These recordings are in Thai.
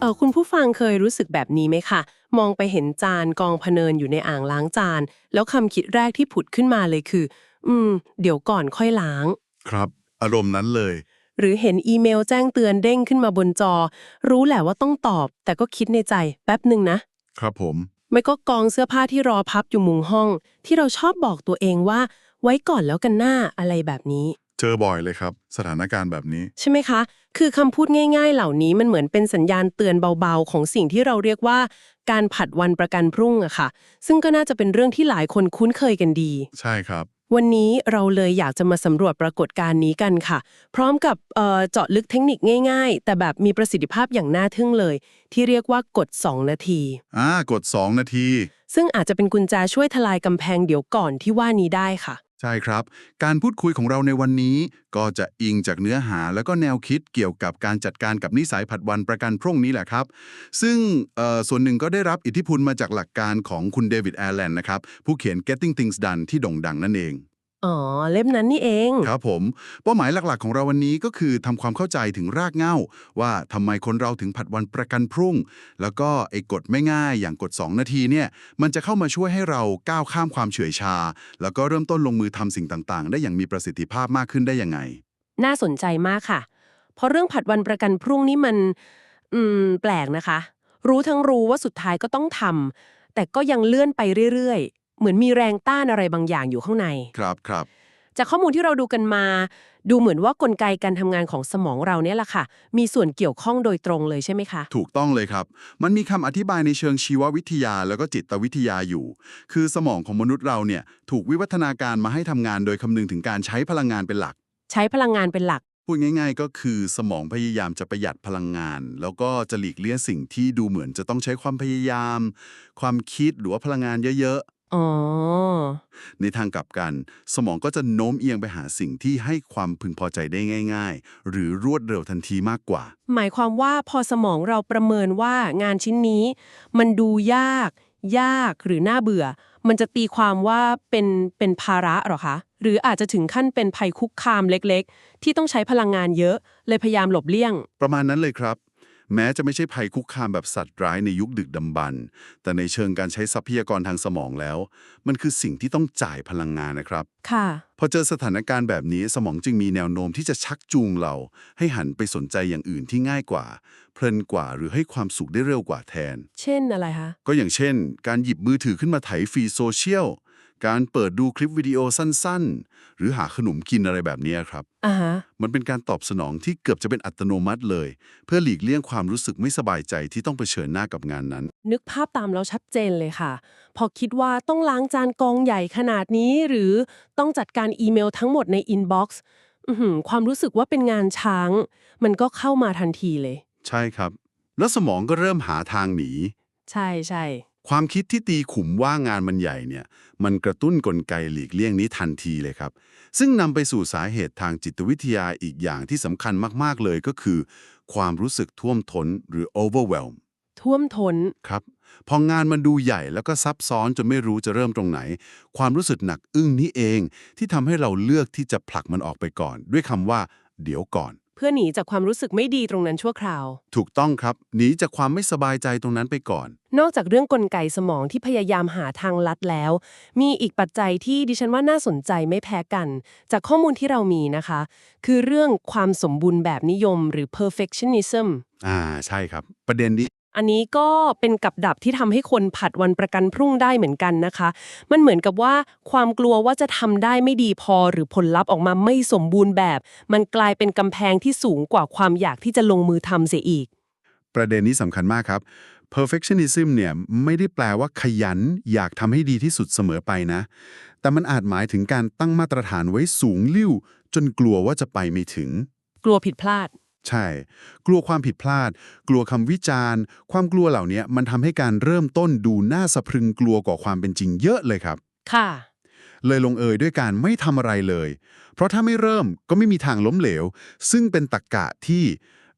เออคุณผู้ฟังเคยรู้สึกแบบนี้ไหมคะมองไปเห็นจานกองพะเนินอยู่ในอ่างล้างจาน แล้วคำคิดแรกที่ผุดขึ้นมาเลยคือ อืม เดี๋ยวก่อนค่อยล้าง ครับ อารมณ์นั้นเลย หรือเห็นอีเมลแจ้งเตือนเด้งขึ้นมาบนจอ รู้แหละว่าต้องตอบ แต่ก็คิดในใจ แป๊บหนึ่งนะ ครับผม ไม่ก็กองเสื้อผ้าที่รอพับอยู่มุมห้อง ที่เราชอบบอกตัวเองว่า ไว้ก่อนแล้วกันหน้าอะไรแบบนี้ เจอบ่อยเลยครับ สถานการณ์แบบนี้ ใช่ไหมคะ คือคำพูดง่ายๆ เหล่านี้มันเหมือนเป็นสัญญาณเตือนเบาๆ ของสิ่งที่เราเรียกว่า การผัดวันประกันพรุ่งอะค่ะ ซึ่งก็น่าจะเป็นเรื่องที่หลายคนคุ้นเคยกันดี ใช่ครับ วันนี้เราเลยอยากจะมาสำรวจปรากฏการณ์นี้กันค่ะ พร้อมกับเอ่อเจาะลึกเทคนิคง่ายๆ แต่แบบมีประสิทธิภาพอย่างน่าทึ่งเลย ที่เรียกว่ากด 2 นาที อ่ากด 2 นาที ซึ่งอาจจะเป็นกุญแจช่วยทลายกำแพงเดี๋ยวก่อนที่ว่านี้ได้ค่ะ ใช่ครับ การพูดคุยของเราในวันนี้ ก็จะอิงจากเนื้อหาแล้วก็แนวคิดเกี่ยวกับการจัดการกับนิสัยผัดวันประกันพรุ่งนี้แหละครับ ซึ่งส่วนหนึ่งก็ได้รับอิทธิพลมาจากหลักการของคุณเดวิดแอร์แลนด์นะครับ ผู้เขียน Getting Things Done ที่โด่งดังนั่นเอง อ๋อ เล่มนั้นนี่เอง ครับผม เป้าหมายหลักๆของเราวันนี้ก็คือทำความเข้าใจถึงรากเหง้า ว่าทำไมคนเราถึงผัดวันประกันพรุ่ง แล้วก็ไอ้กฎไม่ง่ายอย่างกฎ 2 นาทีเนี่ย มันจะเข้ามาช่วยให้เราก้าวข้ามความเฉื่อยชา แล้วก็เริ่มต้นลงมือทำสิ่งต่างๆ ได้อย่างมีประสิทธิภาพมากขึ้นได้ยังไง น่าสนใจมากค่ะ เพราะเรื่องผัดวันประกันพรุ่งนี่มัน อืม แปลกนะคะ รู้ทั้งรู้ว่าสุดท้ายก็ต้องทำแต่ก็ยังเลื่อนไปเรื่อยๆ เหมือนมีแรงต้านอะไรบางอย่างอยู่ข้างใน ครับครับ จากข้อมูลที่เราดูกันมา ดูเหมือนว่ากลไกการทำงานของสมองเราเนี่ยแหละค่ะ มีส่วนเกี่ยวข้องโดยตรงเลยใช่ไหมคะ ถูกต้องเลยครับ มันมีคำอธิบายในเชิงชีววิทยาแล้วก็จิตวิทยาอยู่ คือสมองของมนุษย์เราเนี่ยถูกวิวัฒนาการมาให้ทำงานโดยคำนึงถึงการใช้พลังงานเป็นหลัก ใช้พลังงานเป็นหลัก พูดง่าย ๆ ก็คือสมองพยายามจะประหยัดพลังงาน แล้วก็จะหลีกเลี่ยงสิ่งที่ดูเหมือนจะต้องใช้ความพยายาม ความคิดหรือว่าพลังงานเยอะ อ๋อๆในทางกลับกัน สมองก็จะโน้มเอียงไปหาสิ่งที่ให้ความพึงพอใจได้ง่าย ๆ หรือรวดเร็วทันทีมากกว่า หมายความว่าพอสมองเราประเมินว่างานชิ้นนี้ มันดูยาก ยากหรือน่าเบื่อ มันจะตีความว่าเป็นเป็นภาระเหรอคะ หรืออาจจะถึงขั้นเป็นภัยคุกคามเล็กๆ ที่ต้องใช้พลังงานเยอะ เลยพยายามหลบเลี่ยง ประมาณนั้นเลยครับ แม้จะไม่ใช่ภัยคุกคามแบบสัตว์ร้ายในยุคดึกดำบรรพ์แต่ในเชิงการใช้ทรัพยากรทางสมองแล้ว มันคือสิ่งที่ต้องจ่ายพลังงานนะครับ ค่ะ พอเจอสถานการณ์แบบนี้สมองจึงมีแนวโน้มที่จะชักจูงเรา ให้หันไปสนใจอย่างอื่นที่ง่ายกว่า เพลินกว่าหรือให้ความสุขได้เร็วกว่าแทน เช่นอะไรคะ ก็อย่างเช่น การหยิบมือถือขึ้นมาไถฟีดโซเชียล การเปิดดูคลิปวิดีโอสั้นๆ หรือหาขนมกินอะไรแบบนี้ครับ อ่าฮะ มันเป็นการตอบสนองที่เกือบจะเป็นอัตโนมัติเลย เพื่อหลีกเลี่ยงความรู้สึกไม่สบายใจที่ต้องเผชิญหน้ากับงานนั้น นึกภาพตามแล้วชัดเจนเลยค่ะ พอคิดว่าต้องล้างจานกองใหญ่ขนาดนี้ หรือต้องจัดการอีเมลทั้งหมดในอินบ็อกซ์อื้อหือความรู้สึกว่าเป็นงานช้าง มันก็เข้ามาทันทีเลย ใช่ครับ แล้วสมองก็เริ่มหาทางหนี ใช่ใช่ ความคิดที่ตีขุมว่างานมันใหญ่เนี่ย มันกระตุ้นกลไกหลีกเลี่ยงนี้ทันทีเลยครับ ซึ่งนำไปสู่สาเหตุทางจิตวิทยาอีกอย่างที่สำคัญมาก ๆ เลยก็คือ ความรู้สึกท่วมท้นหรือ overwhelm ท่วมท้นครับ พองานมันดูใหญ่แล้วก็ซับซ้อนจนไม่รู้จะเริ่มตรงไหน ความรู้สึกหนักอึ้งนี้เองที่ทำให้เราเลือกที่จะผลักมันออกไปก่อน ด้วยคำว่า เดี๋ยวก่อน เพื่อหนีจากความรู้สึกไม่ดีตรงนั้นชั่วคราว ถูกต้องครับ หนีจากความไม่สบายใจตรงนั้นไปก่อน นอกจากเรื่องกลไกสมองที่พยายามหาทางลัดแล้ว มีอีกปัจจัยที่ดิฉันว่าน่าสนใจไม่แพ้กัน จากข้อมูลที่เรามีนะคะ คือเรื่องความสมบูรณ์แบบนิยมหรือ perfectionism อ่า ใช่ครับ ประเด็นนี้ อันนี้ก็เป็นกับดักที่ทำให้คนผัดวันประกันพรุ่งได้เหมือนกันนะคะ มันเหมือนกับว่าความกลัวว่าจะทำได้ไม่ดีพอหรือผลลัพธ์ออกมาไม่สมบูรณ์แบบ มันกลายเป็นกำแพงที่สูงกว่าความอยากที่จะลงมือทำเสียอีก ประเด็นนี้สำคัญมากครับ perfectionism เนี่ยไม่ได้แปลว่าขยันอยากทำให้ดีที่สุดเสมอไปนะ แต่มันอาจหมายถึงการตั้งมาตรฐานไว้สูงลิ่วจนกลัวว่าจะไปไม่ถึง กลัวผิดพลาด ใช่ กลัวความผิดพลาด กลัวคำวิจารณ์ ความกลัวเหล่านี้มันทำให้การเริ่มต้นดูน่าสะพรึงกลัวกว่าความเป็นจริงเยอะเลยครับ ค่ะ เลยลงเอยด้วยการไม่ทำอะไรเลย เพราะถ้าไม่เริ่มก็ไม่มีทางล้มเหลว ซึ่งเป็นตรกกะที่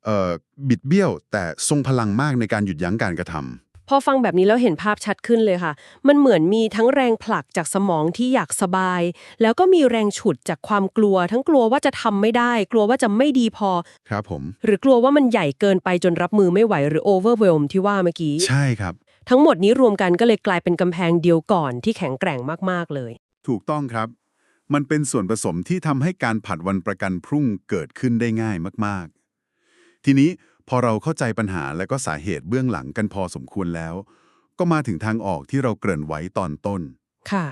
เอ่อบิดเบี้ยว แต่ทรงพลังมากในการหยุดยั้งการกระทำ พอฟังแบบนี้แล้วเห็นภาพชัดขึ้นเลยค่ะ มันเหมือนมีทั้งแรงผลักจากสมองที่อยากสบาย แล้วก็มีแรงฉุดจากความกลัว ทั้งกลัวว่าจะทำไม่ได้ กลัวว่าจะไม่ดีพอ ครับผม หรือกลัวว่ามันใหญ่เกินไปจนรับมือไม่ไหวหรือ overwhelm ที่ว่าเมื่อกี้ ใช่ครับ ทั้งหมดนี้รวมกันก็เลยกลายเป็นกำแพงเดียวก่อนที่แข็งแกร่งมากๆเลย ถูกต้องครับ มันเป็นส่วนผสมที่ทำให้การผัดวันประกันพรุ่งเกิดขึ้นได้ง่ายมาก ๆ ทีนี้ พอเราเข้าใจปัญหาและก็สาเหตุเบื้องหลังกันพอสมควรแล้ว ก็มาถึงทางออกที่เราเกริ่นไว้ตอนต้น ค่ะ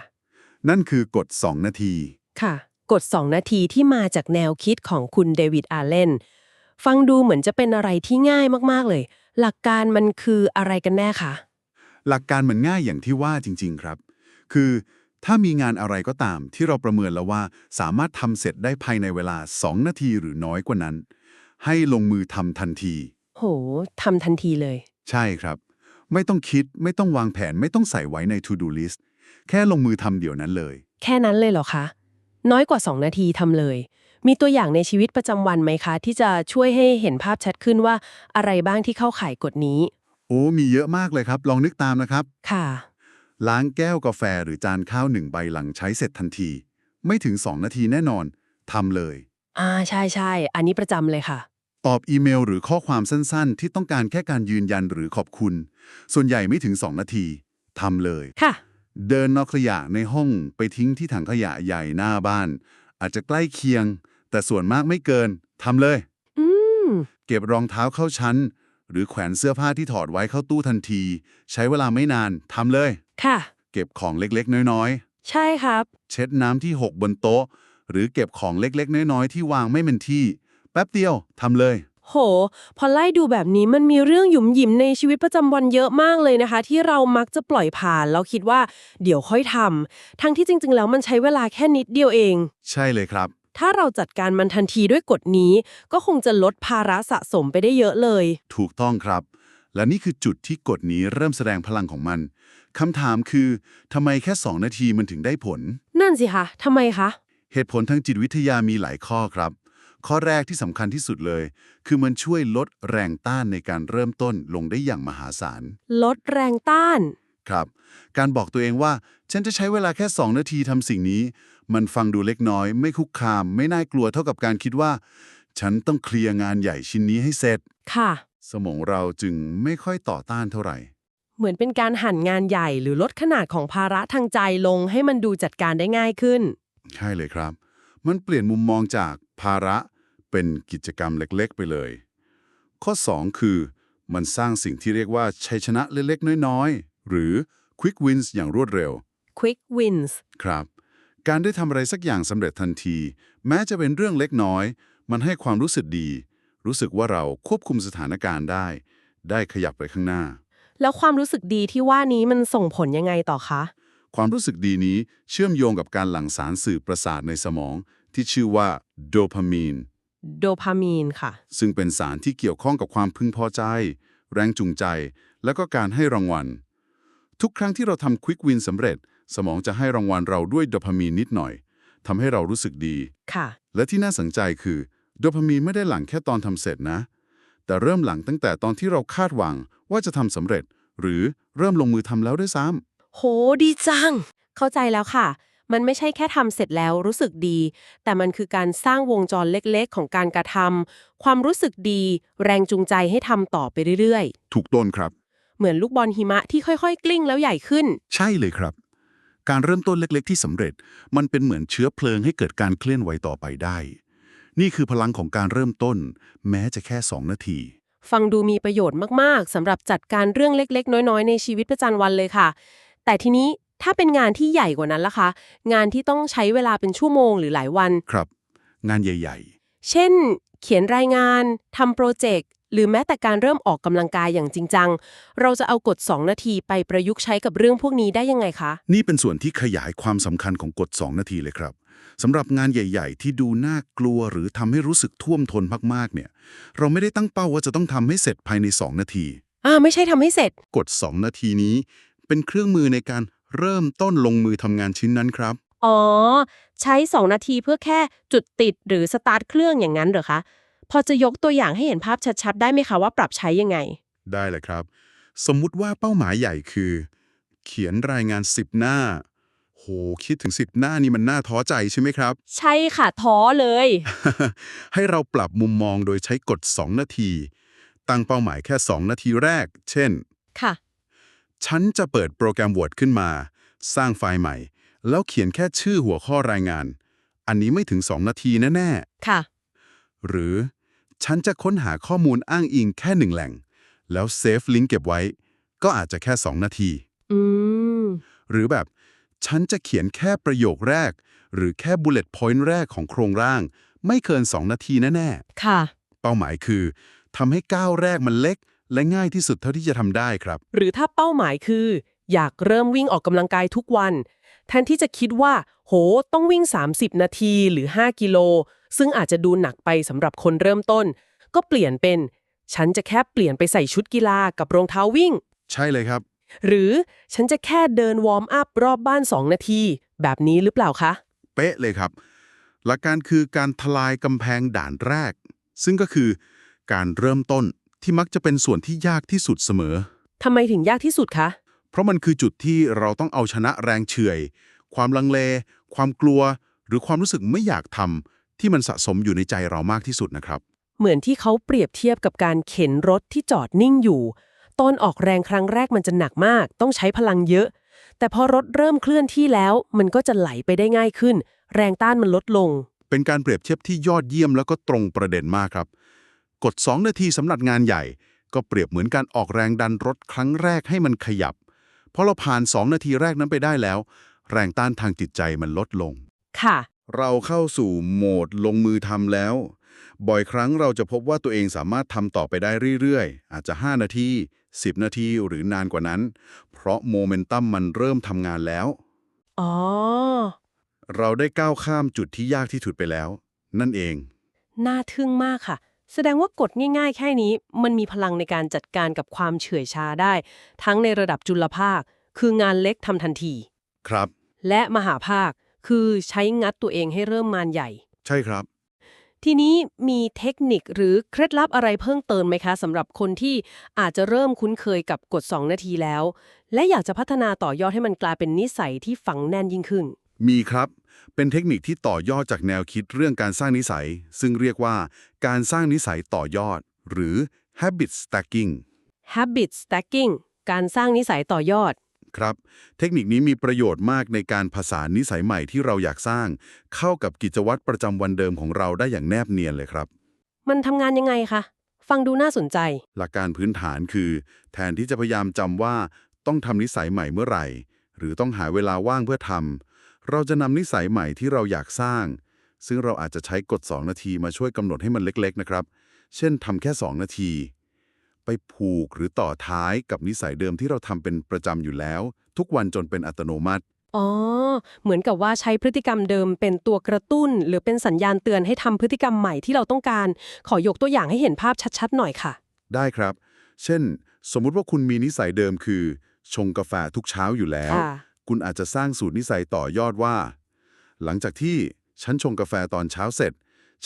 นั่นคือกฎ 2 นาที ค่ะกด2นาทีที่มาจากแนวคิดของคุณเดวิดอาร์เลนฟังดูเหมือนจะเป็นอะไรที่ง่ายมากๆเลย หลักการมันคืออะไรกันแน่คะ หลักการเหมือนง่ายอย่างที่ว่าจริง ๆ ครับ คือถ้ามีงานอะไรก็ตามที่เราประเมินแล้วว่า สามารถทำเสร็จได้ภายในเวลา 2 นาทีหรือน้อยกว่านั้น ให้ลงมือทำทันที โหทำทันทีเลย ใช่ครับ ไม่ต้องคิดไม่ต้องวางแผนไม่ต้องใส่ไว้ใน to do list แค่ลงมือทำเดี๋ยวนั้นเลย แค่นั้นเลยเหรอคะ น้อยกว่า 2 นาทีทำเลย มีตัวอย่างในชีวิตประจำวันไหมคะ ที่จะช่วยให้เห็นภาพชัดขึ้นว่าอะไรบ้างที่เข้าข่ายกฎนี้ โอ้มีเยอะมากเลยครับ ลองนึกตามนะครับ ค่ะ ล้างแก้วกาแฟหรือจานข้าวหนึ่งใบหลังใช้เสร็จทันที ไม่ถึง 2 นาทีแน่นอนทำเลย อ่าใช่ใช่ อันนี้ประจำเลยค่ะ ตอบอีเมลหรือข้อความสั้นๆ ที่ต้องการแค่การยืนยันหรือขอบคุณ ส่วนใหญ่ไม่ถึง 2 นาทีทำเลย ค่ะ เดินนอกขยะในห้องไปทิ้งที่ถังขยะใหญ่หน้าบ้าน อาจจะใกล้เคียง แต่ส่วนมากไม่เกินทำเลย อืม เก็บรองเท้าเข้าชั้น หรือแขวนเสื้อผ้าที่ถอดไว้เข้าตู้ทันที ใช้เวลาไม่นานทำเลย ค่ะ เก็บของเล็กๆ น้อยใช่ครับๆเช็ดน้ำที่หกบนโต๊ะ หรือเก็บของเล็กๆ น้อย ๆ ที่วางไม่เป็นที่ แป๊บเดียวทำเลย โห พอไล่ดูแบบนี้มันมีเรื่องหยุมหยิมในชีวิตประจำวันเยอะมากเลยนะคะ ที่เรามักจะปล่อยผ่านแล้วคิดว่าเดี๋ยวค่อยทำทั้งที่จริง ๆ แล้วมันใช้เวลาแค่นิดเดียวเอง ใช่เลยครับ ถ้าเราจัดการมันทันทีด้วยกฎนี้ ก็คงจะลดภาระสะสมไปได้เยอะเลย ถูกต้องครับ และนี่คือจุดที่กฎนี้เริ่มแสดงพลังของมันคำถามคือทำไมแค่ 2 นาทีมันถึงได้ผล นั่นสิคะทำไมคะ เหตุผลทางจิตวิทยามีหลายข้อครับ ข้อแรกที่สำคัญที่สุดเลย คือมันช่วยลดแรงต้านในการเริ่มต้นลงได้อย่างมหาศาล ลดแรงต้าน ครับ การบอกตัวเองว่า ฉันจะใช้เวลาแค่ 2 นาทีทำสิ่งนี้ มันฟังดูเล็กน้อย ไม่คุกคาม ไม่น่ากลัวเท่ากับการคิดว่า ฉันต้องเคลียร์งานใหญ่ชิ้นนี้ให้เสร็จ ค่ะ สมองเราจึงไม่ค่อยต่อต้านเท่าไหร่ เหมือนเป็นการหั่นงานใหญ่หรือลดขนาดของภาระทางใจลงให้มันดูจัดการได้ง่ายขึ้น ใช่เลยครับ มันเปลี่ยนมุมมองจาก ภาระเป็นกิจกรรมเล็กๆ ไปเลย ข้อ 2 คือ มันสร้างสิ่งที่เรียกว่าชัยชนะเล็กๆ น้อยๆ หรือ quick wins อย่างรวดเร็ว quick wins ครับ การได้ทำอะไรสักอย่างสำเร็จทันที แม้จะเป็นเรื่องเล็กน้อย มันให้ความรู้สึกดี รู้สึกว่าเราควบคุมสถานการณ์ได้ ได้ขยับไปข้างหน้า แล้วความรู้สึกดีที่ว่านี้มันส่งผลยังไงต่อคะ ความรู้สึกดีนี้เชื่อมโยงกับการหลั่งสารสื่อประสาทในสมอง ที่ชื่อว่าโดพามีน โดพามีนค่ะ ซึ่งเป็นสารที่เกี่ยวข้องกับความพึงพอใจ แรงจูงใจ และก็การให้รางวัล ทุกครั้งที่เราทำควิกวินสำเร็จ สมองจะให้รางวัลเราด้วยโดพามีนนิดหน่อยทำให้เรารู้สึกดี ค่ะ และที่น่าสนใจคือโดพามีนไม่ได้หลั่งแค่ตอนทำเสร็จนะ แต่เริ่มหลั่งตั้งแต่ตอนที่เราคาดหวังว่าจะทำสำเร็จ หรือเริ่มลงมือทำแล้วด้วยซ้ำโหดีจัง เข้าใจแล้วค่ะ มันไม่ใช่แค่ทำเสร็จแล้วรู้สึกดี แต่มันคือการสร้างวงจรเล็กๆ ของการกระทำความรู้สึกดี แรงจูงใจให้ทำต่อไปเรื่อยถูกต้นครับๆเหมือนลูกบอลหิมะที่ค่อยๆ กลิ้งแล้วใหญ่ขึ้น ใช่เลยครับ การเริ่มต้นเล็กๆ ที่สำเร็จ มันเป็นเหมือนเชื้อเพลิงให้เกิดการเคลื่อนไหวต่อไปได้ นี่คือพลังของการเริ่มต้น แม้จะแค่2นาทีฟังดูมีประโยชน์มาก ๆสำหรับจัดการเรื่องเล็ก ๆ น้อย ๆ ในชีวิตประจำวันเลยค่ะ แต่ทีนี้ ถ้าเป็นงานที่ใหญ่กว่านั้นล่ะคะ งานที่ต้องใช้เวลาเป็นชั่วโมงหรือหลายวัน ครับ งานใหญ่ เช่น เขียนรายงานทำโปรเจกต์หรือแม้แต่การเริ่มออกกำลังกายอย่างจริงจัง เราจะเอากฎ 2 นาทีไปประยุกต์ใช้กับเรื่องพวกนี้ได้ยังไงคะ ๆ นี่เป็นส่วนที่ขยายความสำคัญของกฎ 2 นาทีเลยครับสำหรับงานใหญ่ ๆ ที่ดูน่ากลัวหรือทำให้รู้สึกท่วมท้นมากๆเนี่ย เราไม่ได้ตั้งเป้าว่าจะต้องทำให้เสร็จภายใน 2 นาที อ่าไม่ใช่ทำให้เสร็จ กฎ 2 นาทีนี้ เป็นเครื่องมือในการ เริ่มต้นลงมือทำงานชิ้นนั้นครับ อ๋อ ใช้ 2 นาทีเพื่อแค่จุดติดหรือสตาร์ทเครื่องอย่างนั้นเหรอคะ พอจะยกตัวอย่างให้เห็นภาพชัดๆ ได้ไหมคะว่าปรับใช้ยังไง ได้เลยครับ สมมุติว่าเป้าหมายใหญ่คือ เขียนรายงาน 10 หน้า โห คิดถึง 10 หน้านี่มันน่าท้อใจใช่ไหมครับ ใช่ค่ะท้อเลย ให้เราปรับมุมมองโดยใช้กฎ 2 นาที ตั้งเป้าหมายแค่ 2 นาทีแรก เช่นค่ะ ฉันจะเปิดโปรแกรม Word ขึ้นมา สร้างไฟล์ใหม่ แล้วเขียนแค่ชื่อหัวข้อรายงาน อันนี้ไม่ถึง 2 นาทีแน่ค่ะๆหรือฉันจะค้นหาข้อมูลอ้างอิงแค่หนึ่งแหล่ง แล้วเซฟลิงก์เก็บไว้ ก็อาจจะแค่ 2 นาที อืม หรือแบบฉันจะเขียนแค่ประโยคแรก หรือแค่บุลเลต์พอยต์แรกของโครงร่าง ไม่เกิน 2 นาทีแน่ค่ะ ๆ เป้าหมายคือทำให้ก้าวแรกมันเล็ก และง่ายที่สุดเท่าที่จะทำได้ครับ หรือถ้าเป้าหมายคือ อยากเริ่มวิ่งออกกำลังกายทุกวัน แทนที่จะคิดว่า โห ต้องวิ่ง 30 นาทีหรือ 5 กิโล ซึ่งอาจจะดูหนักไปสำหรับคนเริ่มต้น ก็เปลี่ยนเป็น ฉันจะแค่เปลี่ยนไปใส่ชุดกีฬากับรองเท้าวิ่ง ใช่เลยครับ หรือฉันจะแค่เดินวอร์มอัพรอบบ้าน 2 นาที แบบนี้หรือเปล่าคะ เป๊ะเลยครับ หลักการคือการทลายกำแพงด่านแรก ซึ่งก็คือการเริ่มต้น ที่มักจะเป็นส่วนที่ยากที่สุดเสมอ ทำไมถึงยากที่สุดคะ เพราะมันคือจุดที่เราต้องเอาชนะแรงเฉื่อย ความลังเล ความกลัว หรือความรู้สึกไม่อยากทำที่มันสะสมอยู่ในใจเรามากที่สุดนะครับ เหมือนที่เขาเปรียบเทียบกับการเข็นรถที่จอดนิ่งอยู่ ตอนออกแรงครั้งแรกมันจะหนักมาก ต้องใช้พลังเยอะ แต่พอรถเริ่มเคลื่อนที่แล้ว มันก็จะไหลไปได้ง่ายขึ้น แรงต้านมันลดลง เป็นการเปรียบเทียบที่ยอดเยี่ยมแล้วก็ตรงประเด็นมากครับ กด 2 นาทีสำหรับงานใหญ่ ก็เปรียบเหมือนการออกแรงดันรถครั้งแรกให้มันขยับเพราะเราผ่าน 2 นาทีแรกนั้นไปได้แล้ว แรงต้านทางจิตใจมันลดลง ค่ะ เราเข้าสู่โหมดลงมือทำแล้ว บ่อยครั้งเราจะพบว่าตัวเองสามารถทำต่อไปได้เรื่อยๆ อาจจะ 5 นาที 10 นาทีหรือนานกว่านั้น เพราะโมเมนตัมมันเริ่มทำงานแล้ว อ๋อ เราได้ก้าวข้ามจุดที่ยากที่สุดไปแล้ว นั่นเอง น่าทึ่งมากค่ะ แสดงว่ากฎง่ายๆ แค่นี้ มันมีพลังในการจัดการกับความเฉื่อยชาได้ ทั้งในระดับจุลภาค คืองานเล็กทำทันที ครับ และมหาภาคคือใช้งัดตัวเองให้เริ่มงานใหญ่ ใช่ครับ ทีนี้มีเทคนิคหรือเคล็ดลับอะไรเพิ่มเติมไหมคะสำหรับคนที่อาจจะเริ่มคุ้นเคยกับกฎ 2 นาทีแล้ว และอยากจะพัฒนาต่อยอดให้มันกลายเป็นนิสัยที่ฝังแน่นยิ่งขึ้น มีครับ เป็นเทคนิคที่ต่อยอดจากแนวคิดเรื่องการสร้างนิสัย ซึ่งเรียกว่าการสร้างนิสัยต่อยอด หรือ habit stacking habit stacking การสร้างนิสัยต่อยอด ครับ เทคนิคนี้มีประโยชน์มากในการผสานนิสัยใหม่ที่เราอยากสร้าง เข้ากับกิจวัตรประจำวันเดิมของเราได้อย่างแนบเนียนเลยครับ มันทำงานยังไงคะ ฟังดูน่าสนใจ หลักการพื้นฐานคือ แทนที่จะพยายามจำว่า ต้องทำนิสัยใหม่เมื่อไหร่ หรือต้องหาเวลาว่างเพื่อทำ เราจะนำนิสัยใหม่ที่เราอยากสร้าง ซึ่งเราอาจจะใช้กฎ 2 นาทีมาช่วยกำหนดให้มันเล็กๆนะครับ เช่นทำแค่ 2 นาที ไปผูกหรือต่อท้ายกับนิสัยเดิมที่เราทำเป็นประจำอยู่แล้ว ทุกวันจนเป็นอัตโนมัติ อ๋อ เหมือนกับว่าใช้พฤติกรรมเดิมเป็นตัวกระตุ้น หรือเป็นสัญญาณเตือนให้ทำพฤติกรรมใหม่ที่เราต้องการ ขอยกตัวอย่างให้เห็นภาพชัดๆ หน่อยค่ะ ได้ครับ เช่น สมมุติว่าคุณมีนิสัยเดิมคือ ชงกาแฟทุกเช้าอยู่แล้ว ค่ะคุณอาจจะสร้างสูตรนิสัยต่อยอดว่า หลังจากที่ฉันชงกาแฟตอนเช้าเสร็จ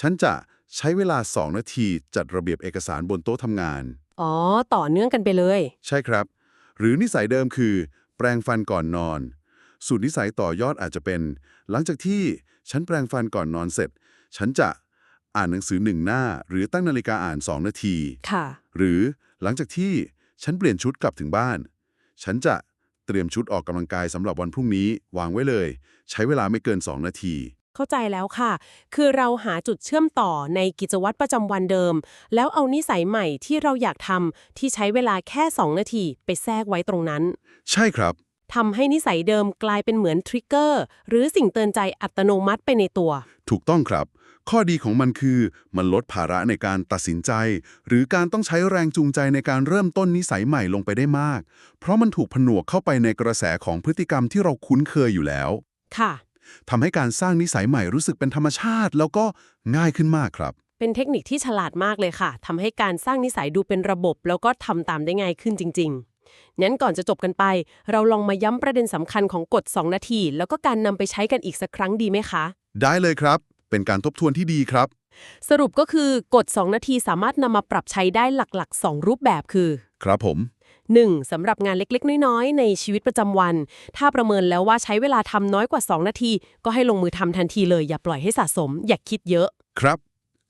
ฉันจะใช้เวลา 2 นาทีจัดระเบียบเอกสารบนโต๊ะทำงาน อ๋อ ต่อเนื่องกันไปเลย ใช่ครับ หรือนิสัยเดิมคือ แปรงฟันก่อนนอน สูตรนิสัยต่อยอดอาจจะเป็น หลังจากที่ฉันแปรงฟันก่อนนอนเสร็จ ฉันจะอ่านหนังสือหนึ่งหน้า หรือตั้งนาฬิกาอ่าน 2 นาที ค่ะ หรือหลังจากที่ฉันเปลี่ยนชุดกลับถึงบ้าน ฉันจะ เตรียมชุดออกกำลังกายสำหรับวันพรุ่งนี้ วางไว้เลย ใช้เวลาไม่เกิน 2 นาที เข้าใจแล้วค่ะ คือเราหาจุดเชื่อมต่อในกิจวัตรประจำวันเดิม แล้วเอานิสัยใหม่ที่เราอยากทำที่ใช้เวลาแค่ 2 นาทีไปแทรกไว้ตรงนั้น ใช่ครับทำให้นิสัยเดิมกลายเป็นเหมือนทริกเกอร์หรือสิ่งเตือนใจอัตโนมัติไปในตัว ถูกต้องครับ ข้อดีของมันคือมันลดภาระในการตัดสินใจ หรือการต้องใช้แรงจูงใจในการเริ่มต้นนิสัยใหม่ลงไปได้มาก เพราะมันถูกผนวกเข้าไปในกระแสของพฤติกรรมที่เราคุ้นเคยอยู่แล้ว ค่ะทำให้การสร้างนิสัยใหม่รู้สึกเป็นธรรมชาติ แล้วก็ง่ายขึ้นมากครับ เป็นเทคนิคที่ฉลาดมากเลยค่ะทำให้การสร้างนิสัยดูเป็นระบบ แล้วก็ทำตามได้ง่ายขึ้นจริงๆงั้นก่อนจะจบกันไป เราลองมาย้ำประเด็นสำคัญของกฎ 2 นาที แล้วก็การนำไปใช้กันอีกสักครั้งดีไหมคะ ได้เลยครับ เป็นการทบทวนที่ดีครับ สรุปก็คือกฎ 2 นาทีสามารถนำมาปรับใช้ได้หลักๆ 2 รูปแบบคือ ครับผม 1. สำหรับงานเล็กๆ น้อยๆ ในชีวิตประจำวัน ถ้าประเมินแล้วว่าใช้เวลาทำน้อยกว่า 2 นาที ก็ให้ลงมือทำทันทีเลย อย่าปล่อยให้สะสม อย่าคิดเยอะ ครับ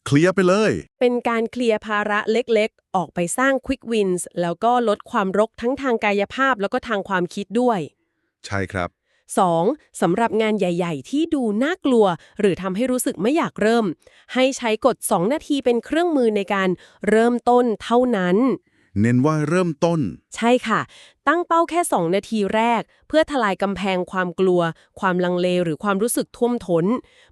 เคลียร์ไปเลย เป็นการเคลียร์ภาระเล็กๆ ออกไปสร้าง quick wins แล้วก็ลดความรกทั้งทางกายภาพแล้วก็ทางความคิดด้วย ใช่ครับ 2. สำหรับงานใหญ่ ๆ ที่ดูน่ากลัว หรือทำให้รู้สึกไม่อยากเริ่ม ให้ใช้กฎ 2 นาทีเป็นเครื่องมือในการเริ่มต้นเท่านั้น เน้นว่าเริ่มต้น ใช่ค่ะ ตั้งเป้าแค่ 2 นาทีแรก เพื่อทลายกำแพงความกลัว ความลังเลหรือความรู้สึกท่วมทน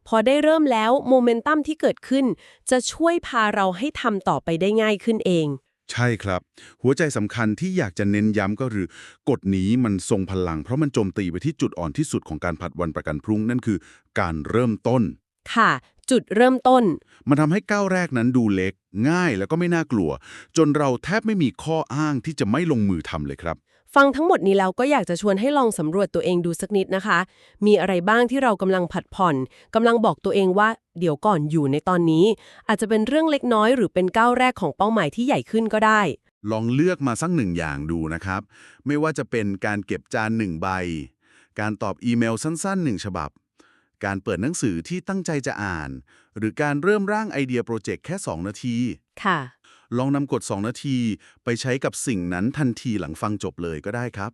พอได้เริ่มแล้วโมเมนตัมที่เกิดขึ้น จะช่วยพาเราให้ทำต่อไปได้ง่ายขึ้นเอง ใช่ครับ หัวใจสำคัญที่อยากจะเน้นย้ำก็คือกฎนี้มันทรงพลัง เพราะมันโจมตีไปที่จุดอ่อนที่สุดของการผัดวันประกันพรุ่งนั่นคือ การเริ่มต้น ค่ะ จุดเริ่มต้น มันทำให้ก้าวแรกนั้นดูเล็ก ง่ายแล้วก็ไม่น่ากลัว จนเราแทบไม่มีข้ออ้างที่จะไม่ลงมือทำเลยครับ ฟังทั้งหมดนี้แล้วก็อยากจะชวนให้ลองสำรวจตัวเองดูสักนิดนะคะ มีอะไรบ้างที่เรากำลังผัดผ่อนกำลังบอกตัวเองว่าเดี๋ยวก่อนอยู่ในตอนนี้ อาจจะเป็นเรื่องเล็กน้อยหรือเป็นก้าวแรกของเป้าหมายที่ใหญ่ขึ้นก็ได้ ลองเลือกมาสักหนึ่งอย่างดูนะครับ ไม่ว่าจะเป็นการเก็บจานหนึ่งใบ การตอบอีเมลสั้นๆหนึ่งฉบับ การเปิดหนังสือที่ตั้งใจจะอ่าน หรือการเริ่มร่างไอเดียโปรเจกต์แค่ 2 นาที ค่ะ ลองนำกฎ2นาที ไปใช้กับสิ่งนั้นทันทีหลังฟังจบเลยก็ได้ครับ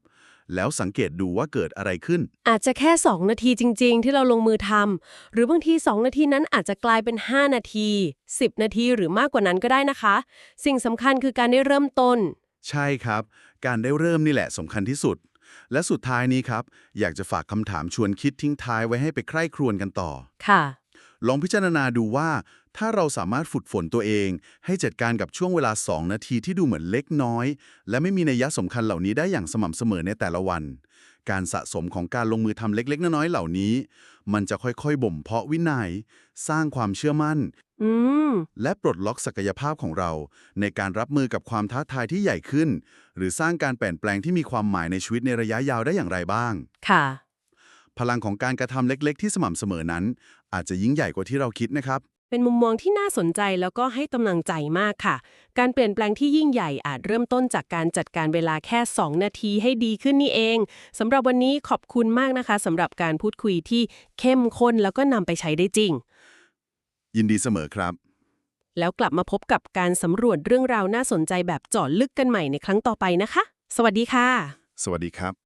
แล้วสังเกตดูว่าเกิดอะไรขึ้น อาจจะแค่ 2 นาทีจริง ๆ ที่เราลงมือทำหรือบางที 2 นาทีนั้นอาจจะกลายเป็น 5 นาที 10 นาทีหรือมากกว่านั้นก็ได้นะคะ สิ่งสำคัญคือการได้เริ่มต้น ใช่ครับ การได้เริ่มนี่แหละสำคัญที่สุด และสุดท้ายนี้ครับ อยากจะฝากคำถามชวนคิดทิ้งท้ายไว้ให้ไปใคร่ครวญกันต่อค่ะ ลองพิจารณาดูว่า ถ้าเราสามารถฝึกฝนตัวเอง ให้จัดการกับช่วงเวลา 2 นาทีที่ดูเหมือนเล็กน้อย และไม่มีนัยยะสำคัญเหล่านี้ได้อย่างสม่ำเสมอในแต่ละวัน การสะสมของการลงมือทำเล็ก ๆ น้อยๆเหล่านี้ มันจะค่อยๆ บ่มเพาะวินัย สร้างความเชื่อมั่นอืมและปลดล็อกศักยภาพของเรา ในการรับมือกับความท้าทายที่ใหญ่ขึ้น หรือสร้างการเปลี่ยนแปลงที่มีความหมายในชีวิตในระยะยาวได้อย่างไรบ้าง ค่ะ พลังของการกระทำเล็ก ๆ ที่สม่ำเสมอนั้น อาจจะยิ่งใหญ่กว่าที่เราคิดนะครับ เป็นมุมมองที่น่าสนใจแล้วก็ให้กำลังใจมากค่ะ การเปลี่ยนแปลงที่ยิ่งใหญ่อาจเริ่มต้นจากการจัดการเวลาแค่ 2 นาทีให้ดีขึ้นนี่เองสำหรับวันนี้ขอบคุณมากนะคะสำหรับการพูดคุยที่เข้มข้นแล้วก็นำไปใช้ได้จริง ยินดีเสมอครับ แล้วกลับมาพบกับการสำรวจเรื่องราวน่าสนใจแบบเจาะลึกกันใหม่ในครั้งต่อไปนะคะ สวัสดีค่ะ สวัสดีครับ